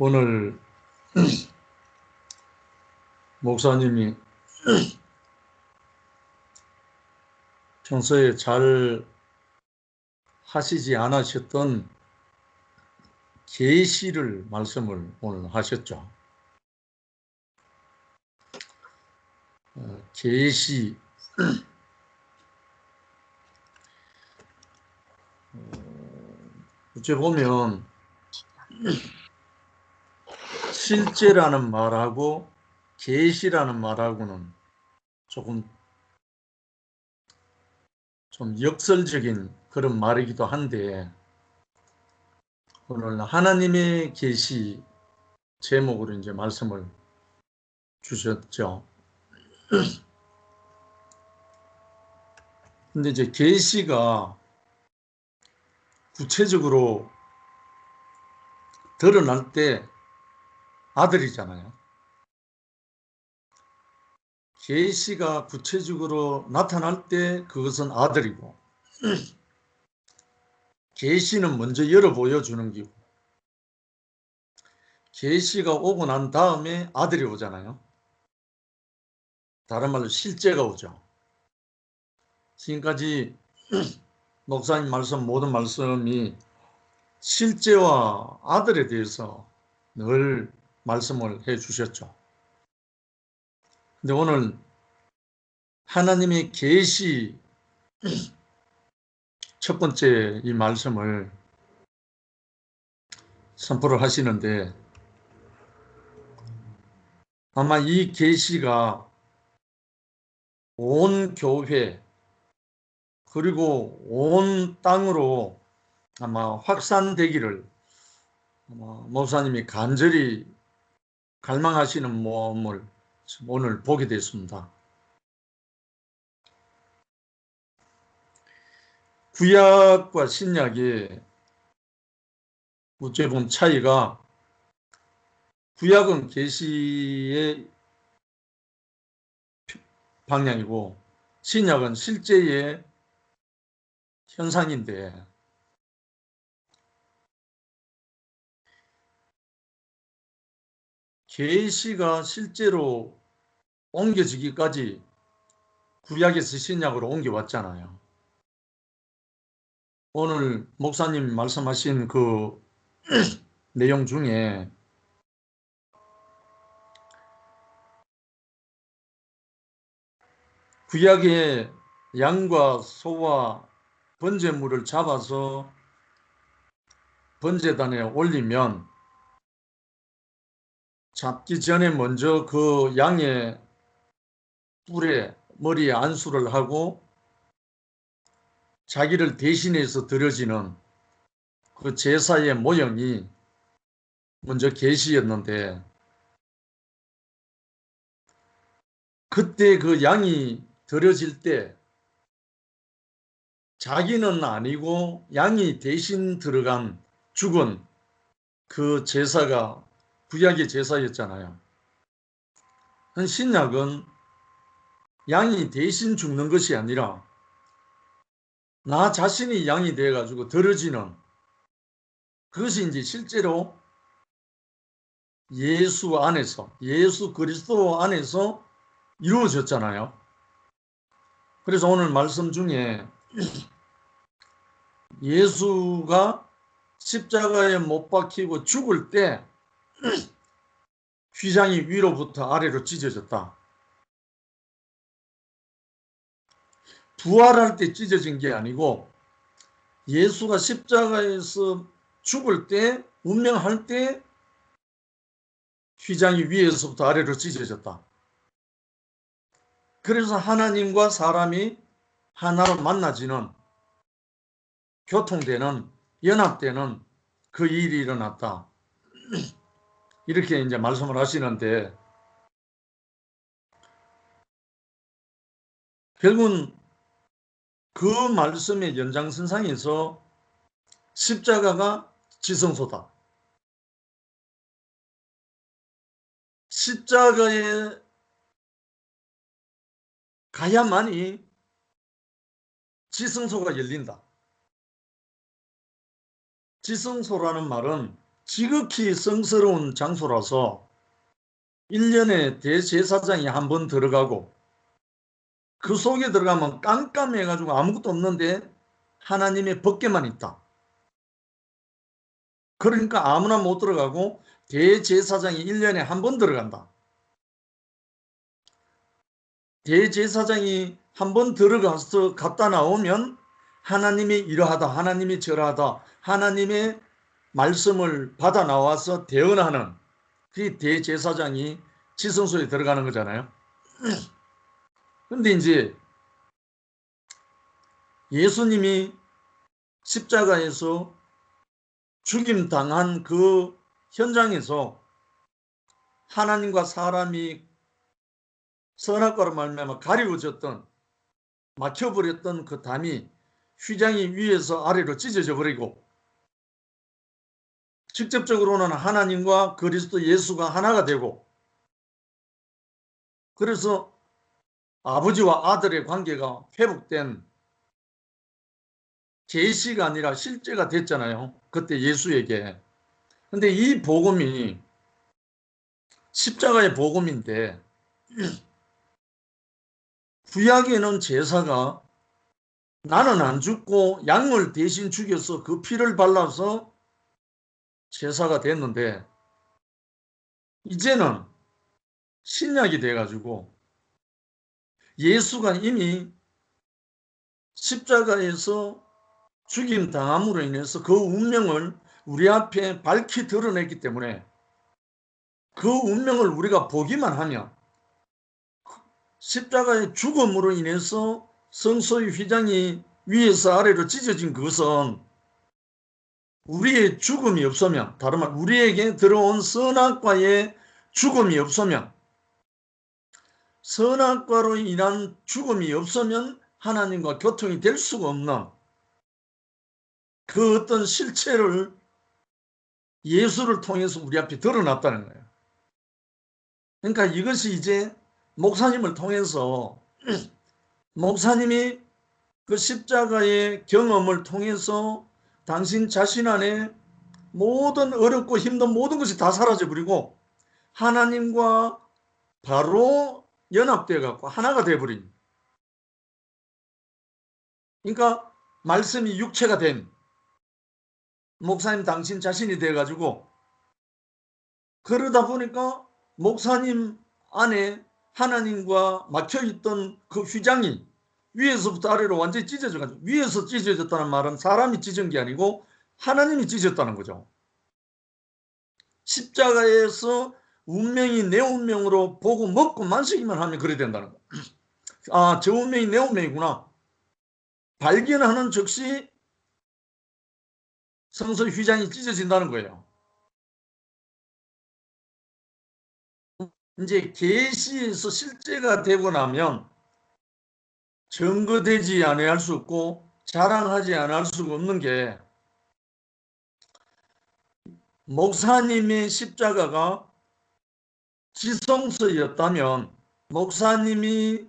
오늘 목사님이 평소에 잘 하시지 않으셨던 계시를 말씀을 오늘 하셨죠. 어, 계시 어째 보면 실제라는 말하고 계시라는 말하고는 조금 좀 역설적인 그런 말이기도 한데 오늘 하나님의 계시 제목으로 이제 말씀을 주셨죠. 근데 이제 계시가 구체적으로 드러날 때 아들이잖아요. 계시가 구체적으로 나타날 때 그것은 아들이고 계시는 먼저 열어 보여주는 기고 계시가 오고 난 다음에 아들이 오잖아요. 다른 말로 실제가 오죠. 지금까지 목사님 말씀 모든 말씀이 실제와 아들에 대해서 늘 말씀을 해 주셨죠. 근데 오늘 하나님의 계시 첫 번째 이 말씀을 선포를 하시는데 아마 이 계시가 온 교회 그리고 온 땅으로 아마 확산되기를 아마 목사님이 간절히 갈망하시는 모험을 오늘 보게 됐습니다. 구약과 신약의 어째 본 차이가 구약은 계시의 방향이고 신약은 실제의 현상인데 계시가 실제로 옮겨지기까지 구약에서 신약으로 옮겨왔잖아요. 오늘 목사님 말씀하신 그 내용 중에 구약의 양과 소와 번제물을 잡아서 번제단에 올리면 잡기 전에 먼저 그 양의 뿔에 머리에 안수를 하고 자기를 대신해서 드려지는 그 제사의 모형이 먼저 계시였는데 그때 그 양이 드려질 때 자기는 아니고 양이 대신 들어간 죽은 그 제사가 구약의 제사였잖아요. 신약은 양이 대신 죽는 것이 아니라 나 자신이 양이 되어가지고 들어지는 그것이 이제 실제로 예수 안에서 예수 그리스도 안에서 이루어졌잖아요. 그래서 오늘 말씀 중에 예수가 십자가에 못 박히고 죽을 때 휘장이 위로부터 아래로 찢어졌다. 부활할 때 찢어진 게 아니고 예수가 십자가에서 죽을 때 운명할 때 휘장이 위에서부터 아래로 찢어졌다. 그래서 하나님과 사람이 하나로 만나지는 교통되는 연합되는 그 일이 일어났다. 이렇게 이제 말씀을 하시는데 결국은 그 말씀의 연장선상에서 십자가가 지성소다. 십자가에 가야만이 지성소가 열린다. 지성소라는 말은 지극히 성스러운 장소라서 1년에 대제사장이 한 번 들어가고 그 속에 들어가면 깜깜해가지고 아무것도 없는데 하나님의 법궤만 있다. 그러니까 아무나 못 들어가고 대제사장이 1년에 한 번 들어간다. 대제사장이 한 번 들어가서 갔다 나오면 하나님이 이러하다, 하나님이 저러하다, 하나님의 말씀을 받아 나와서 대언하는 그 대제사장이 지성소에 들어가는 거잖아요. 근데 이제 예수님이 십자가에서 죽임 당한 그 현장에서 하나님과 사람이 선악과로 말미암아 가리워졌던 막혀버렸던 그 담이 휘장이 위에서 아래로 찢어져 버리고 직접적으로는 하나님과 그리스도 예수가 하나가 되고 그래서 아버지와 아들의 관계가 회복된 계시가 아니라 실제가 됐잖아요. 그때 예수에게. 근데 이 복음이 십자가의 복음인데 구약에는 제사가 나는 안 죽고 양을 대신 죽여서 그 피를 발라서 제사가 됐는데 이제는 신약이 돼가지고 예수가 이미 십자가에서 죽임 당함으로 인해서 그 운명을 우리 앞에 밝히 드러냈기 때문에 그 운명을 우리가 보기만 하면 십자가의 죽음으로 인해서 성소의 휘장이 위에서 아래로 찢어진 그것은 우리의 죽음이 없으면 다른 말 우리에게 들어온 선악과의 죽음이 없으면 선악과로 인한 죽음이 없으면 하나님과 교통이 될 수가 없는 그 어떤 실체를 예수를 통해서 우리 앞에 드러났다는 거예요. 그러니까 이것이 이제 목사님을 통해서 목사님이 그 십자가의 경험을 통해서 당신 자신 안에 모든 어렵고 힘든 모든 것이 다 사라져 버리고 하나님과 바로 연합되어 갖고 하나가 되어 버린. 그러니까 말씀이 육체가 된 목사님 당신 자신이 돼 가지고 그러다 보니까 목사님 안에 하나님과 막혀 있던 그 휘장이 위에서부터 아래로 완전히 찢어져 가지고 위에서 찢어졌다는 말은 사람이 찢은 게 아니고 하나님이 찢었다는 거죠. 십자가에서 운명이 내 운명으로 보고 먹고 만지기만 하면 그래 된다는 거. 아, 저 운명이 내 운명이구나. 발견하는 즉시 성서 휘장이 찢어진다는 거예요. 이제 계시에서 실제가 되고 나면 증거되지 않아야 수 없고 자랑하지 않을 수가 없는 게 목사님의 십자가가 지성서였다면 목사님이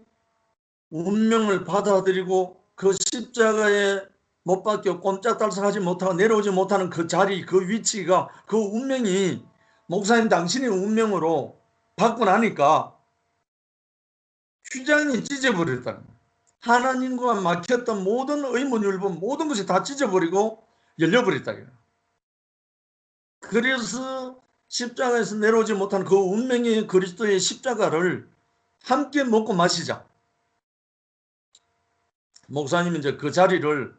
운명을 받아들이고 그 십자가에 못 박혀 꼼짝달싹하지 못하고 내려오지 못하는 그 자리 그 위치가 그 운명이 목사님 당신의 운명으로 받고 나니까 휘장이 찢어버렸다는 거예요. 하나님과 막혔던 모든 의문율법 모든 것이 다 찢어버리고 열려버렸다. 그래서 십자가에서 내려오지 못한 그 운명의 그리스도의 십자가를 함께 먹고 마시자. 목사님이 이제 그 자리를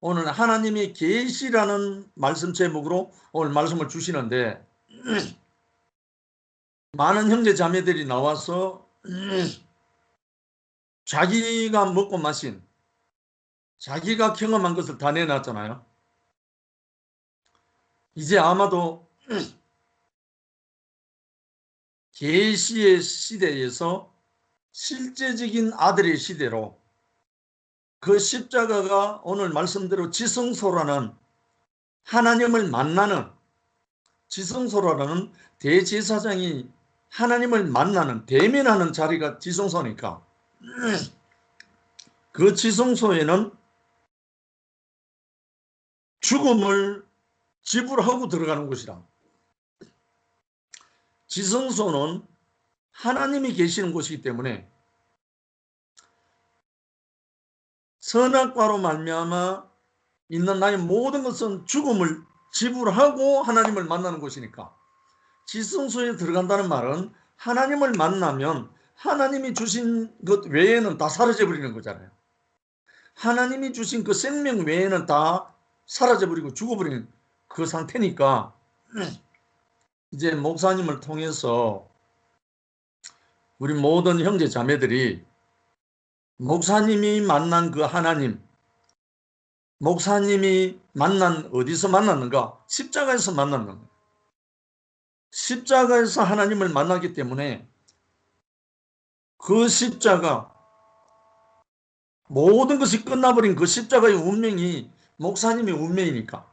오늘 하나님이 계시라는 말씀 제목으로 오늘 말씀을 주시는데 많은 형제 자매들이 나와서 자기가 먹고 마신 자기가 경험한 것을 다 내놨잖아요. 이제 아마도 계시의 시대에서 실제적인 아들의 시대로 그 십자가가 오늘 말씀대로 지성소라는 하나님을 만나는 지성소라는 대제사장이 하나님을 만나는 대면하는 자리가 지성소니까 그 지성소에는 죽음을 지불하고 들어가는 곳이라 지성소는 하나님이 계시는 곳이기 때문에 선악과로 말미암아 있는 나의 모든 것은 죽음을 지불하고 하나님을 만나는 곳이니까 지성소에 들어간다는 말은 하나님을 만나면 하나님이 주신 것 외에는 다 사라져 버리는 거잖아요. 하나님이 주신 그 생명 외에는 다 사라져 버리고 죽어 버리는 그 상태니까 이제 목사님을 통해서 우리 모든 형제 자매들이 목사님이 만난 그 하나님 목사님이 만난 어디서 만났는가? 십자가에서 만났는 거예요. 십자가에서 하나님을 만나기 때문에 그 십자가 모든 것이 끝나버린 그 십자가의 운명이 목사님의 운명이니까.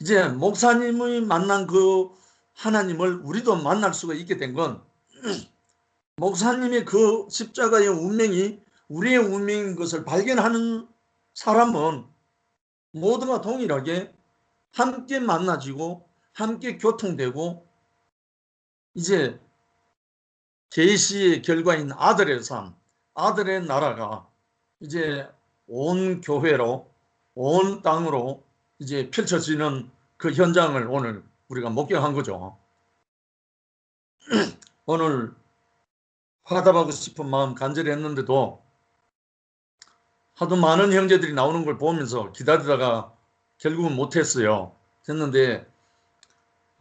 이제 목사님이 만난 그 하나님을 우리도 만날 수가 있게 된 건 목사님의 그 십자가의 운명이 우리의 운명인 것을 발견하는 사람은 모두가 동일하게 함께 만나지고 함께 교통되고 이제 계시의 결과인 아들의 삶, 아들의 나라가 이제 온 교회로 온 땅으로 이제 펼쳐지는 그 현장을 오늘 우리가 목격한 거죠. 오늘 화답하고 싶은 마음 간절히 했는데도 하도 많은 형제들이 나오는 걸 보면서 기다리다가 결국은 못했어요. 됐는데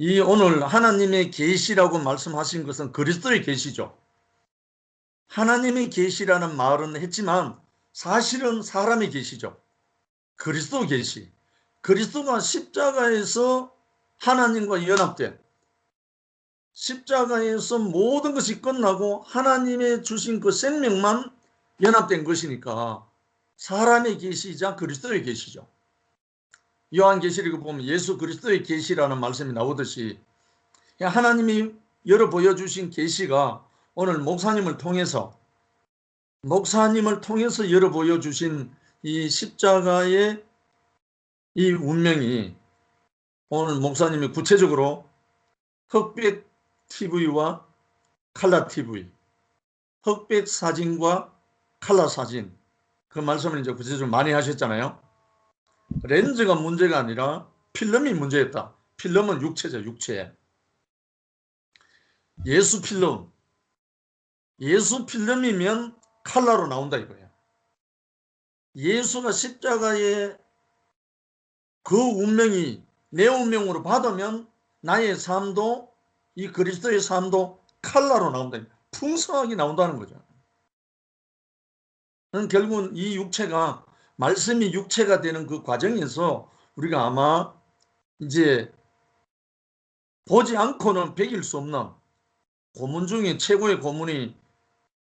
이 오늘 하나님의 계시라고 말씀하신 것은 그리스도의 계시죠. 하나님의 계시라는 말은 했지만 사실은 사람의 계시죠. 그리스도 계시. 그리스도가 십자가에서 하나님과 연합된 십자가에서 모든 것이 끝나고 하나님의 주신 그 생명만 연합된 것이니까 사람의 계시이자 그리스도의 계시죠. 요한계시록을 보면 예수 그리스도의 계시라는 말씀이 나오듯이 하나님이 열어 보여주신 계시가 오늘 목사님을 통해서 목사님을 통해서 열어 보여주신 이 십자가의 이 운명이 오늘 목사님이 구체적으로 흑백 TV와 칼라 TV, 흑백 사진과 칼라 사진 그 말씀을 이제 구체적으로 많이 하셨잖아요. 렌즈가 문제가 아니라 필름이 문제였다. 필름은 육체죠, 육체. 예수 필름. 예수 필름이면 칼라로 나온다 이거예요. 예수가 십자가에 그 운명이 내 운명으로 받으면 나의 삶도 이 그리스도의 삶도 칼라로 나온다. 풍성하게 나온다는 거죠. 결국은 이 육체가 말씀이 육체가 되는 그 과정에서 우리가 아마 이제 보지 않고는 베길 수 없는 고문 중에 최고의 고문이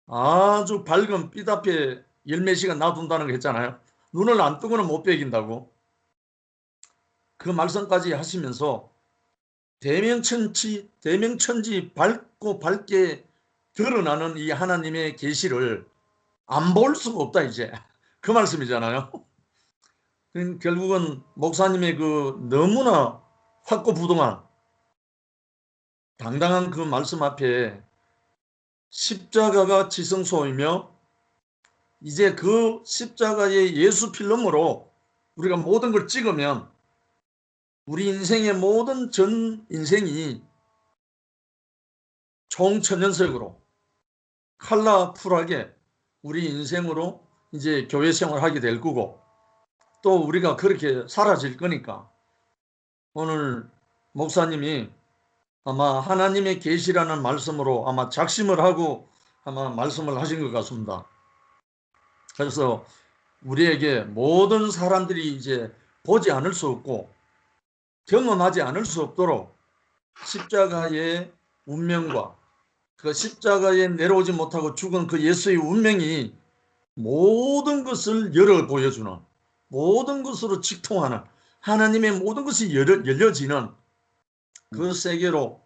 아주 밝은 빛 앞에 열몇 시간 놔둔다는 거 했잖아요. 눈을 안 뜨고는 못 베긴다고. 그 말씀까지 하시면서 대명천지, 대명천지 밝고 밝게 드러나는 이 하나님의 계시를 안 볼 수가 없다 이제 그 말씀이잖아요. 결국은 목사님의 그 너무나 확고부동한 당당한 그 말씀 앞에 십자가가 지성소이며 이제 그 십자가의 예수 필름으로 우리가 모든 걸 찍으면 우리 인생의 모든 전 인생이 총천연색으로 컬러풀하게 우리 인생으로 이제 교회 생활하게 될 거고 또 우리가 그렇게 사라질 거니까 오늘 목사님이 아마 하나님의 계시라는 말씀으로 아마 작심을 하고 아마 말씀을 하신 것 같습니다. 그래서 우리에게 모든 사람들이 이제 보지 않을 수 없고 경험하지 않을 수 없도록 십자가의 운명과 그 십자가에 내려오지 못하고 죽은 그 예수의 운명이 모든 것을 열어 보여주는 모든 것으로 직통하는 하나님의 모든 것이 열려, 열려지는 그 세계로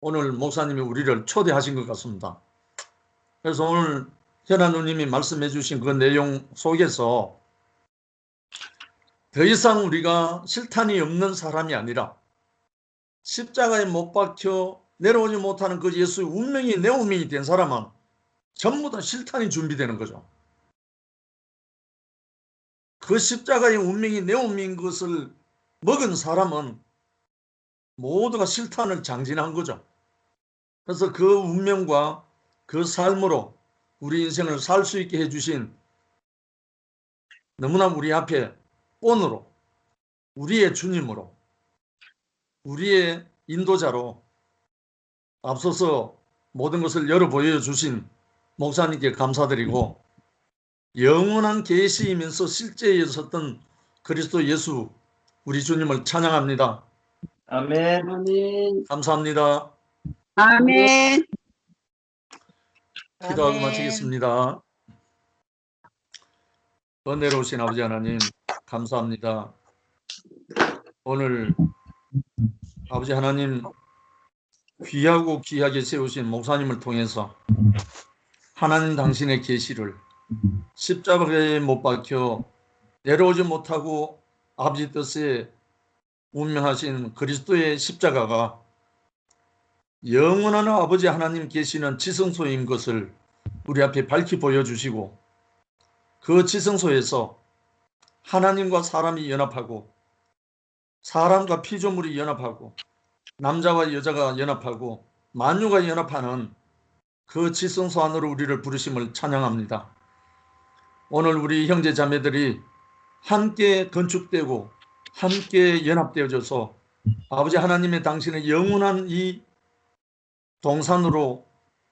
오늘 목사님이 우리를 초대하신 것 같습니다. 그래서 오늘 현아 누님이 말씀해 주신 그 내용 속에서 더 이상 우리가 실탄이 없는 사람이 아니라 십자가에 못 박혀 내려오지 못하는 그 예수의 운명이 내 운명이 된 사람은 전부 다 실탄이 준비되는 거죠. 그 십자가의 운명이 내 운명인 것을 먹은 사람은 모두가 실탄을 장진한 거죠. 그래서 그 운명과 그 삶으로 우리 인생을 살 수 있게 해주신 너무나 우리 앞에 본으로 우리의 주님으로 우리의 인도자로 앞서서 모든 것을 열어 보여주신 목사님께 감사드리고 영원한 계시이면서 실제에 섰던 그리스도 예수 우리 주님을 찬양합니다. 아멘. 아멘. 감사합니다. 아멘. 기도하고 아멘. 마치겠습니다. 은혜로우신 아버지 하나님 감사합니다. 오늘 아버지 하나님 귀하고 귀하게 세우신 목사님을 통해서 하나님 당신의 계시를 십자가에 못 박혀 내려오지 못하고 아버지 뜻에 운명하신 그리스도의 십자가가 영원한 아버지 하나님 계시는 지성소인 것을 우리 앞에 밝히 보여주시고 그 지성소에서 하나님과 사람이 연합하고 사람과 피조물이 연합하고 남자와 여자가 연합하고 만유가 연합하는 그 지성소 안으로 우리를 부르심을 찬양합니다. 오늘 우리 형제 자매들이 함께 건축되고 함께 연합되어져서 아버지 하나님의 당신의 영원한 이 동산으로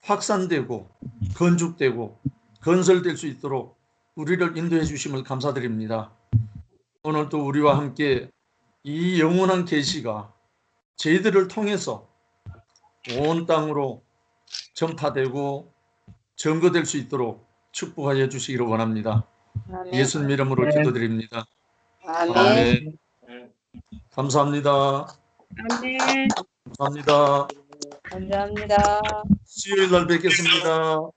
확산되고 건축되고 건설될 수 있도록 우리를 인도해 주심을 감사드립니다. 오늘 또 우리와 함께 이 영원한 계시가 저희들을 통해서 온 땅으로 전파되고 증거될 수 있도록 축복하여 주시기를 원합니다. 아멘. 예수님 이름으로 기도드립니다. 아멘. 아멘. 감사합니다. 아멘. 감사합니다. 감사합니다. 수요일 날 뵙겠습니다.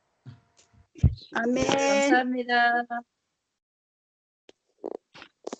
아멘. 감사합니다.